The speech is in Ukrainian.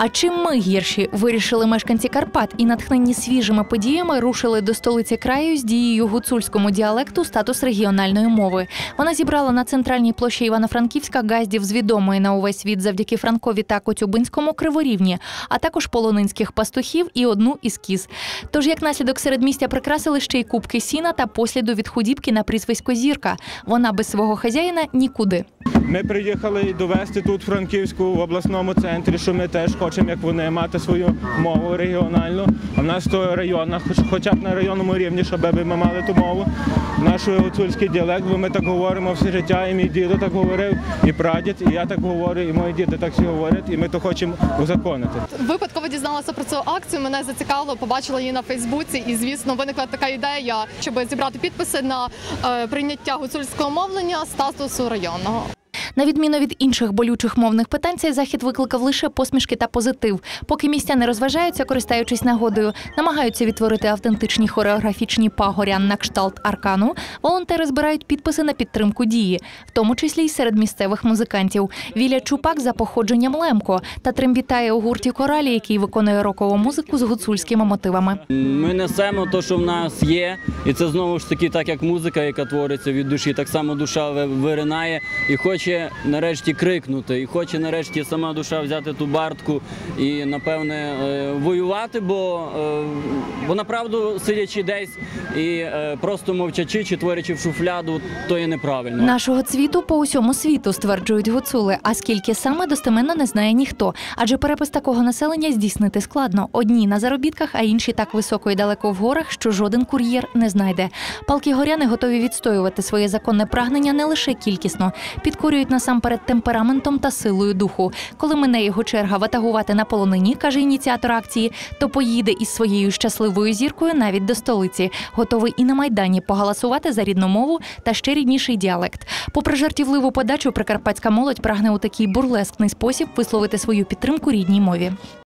А чим ми гірші? Вирішили мешканці Карпат і натхнені свіжими подіями рушили до столиці краю з дією гуцульському діалекту статус регіональної мови. Вона зібрала на центральній площі Івано-Франківська газдів з відомої на увесь світ завдяки Франкові та Коцюбинському криворівні, а також полонинських пастухів і одну із кіз. Тож, як наслідок середмістя прикрасили ще й кубки сіна та посліду від худібки на прізвисько Зірка. Вона без свого хазяїна нікуди. Ми приїхали довести тут Франківську в обласному центрі, що ми теж хочемо, як вони, мати свою мову регіональну. А в нас то районна, хоч- хоча б на районному рівні, щоб ми мали ту мову. Наш гуцульський діалект, бо ми так говоримо все життя, і мій дідо так говорив, і прадід, і я так говорю, і мої діти так всі говорять, і ми то хочемо узаконити. Випадково дізналася про цю акцію. Мене зацікавило, побачила її на Фейсбуці, і звісно, виникла така ідея, щоб зібрати підписи на е, прийняття гуцульського мовлення статусу районного. На відміну від інших болючих мовних питань, цей захід викликав лише посмішки та позитив. Поки містяни розважаються, користаючись нагодою, намагаються відтворити автентичні хореографічні пагоря на кшталт аркану. Волонтери збирають підписи на підтримку дії, в тому числі й серед місцевих музикантів. Віля Чупак за походженням Лемко та трембітає у гурті коралі, який виконує рокову музику з гуцульськими мотивами. Ми несемо те, що в нас є, і це знову ж таки, так як музика, яка твориться від душі, так само душа виринає і хоче нарешті крикнути, і хоче нарешті сама душа взяти ту бартку і напевне е, воювати, бо, е, бо направду сидячи десь і е, просто мовчачи чи творячи в шуфляду, то є неправильно. Нашого цвіту по усьому світу стверджують гуцули. А скільки саме достеменно не знає ніхто. Адже перепис такого населення здійснити складно. Одні на заробітках, а інші так високо і далеко в горах, що жоден кур'єр не знайде. Палки горяни готові відстоювати своє законне прагнення не лише кількісно, підкорюють насамперед темпераментом та силою духу. Коли мине його черга ватагувати на полонині, каже ініціатор акції, то поїде із своєю щасливою зіркою навіть до столиці, готовий і на майдані погаласувати за рідну мову та ще рідніший діалект. Попри жартівливу подачу, прикарпатська молодь прагне у такий бурлескний спосіб висловити свою підтримку рідній мові.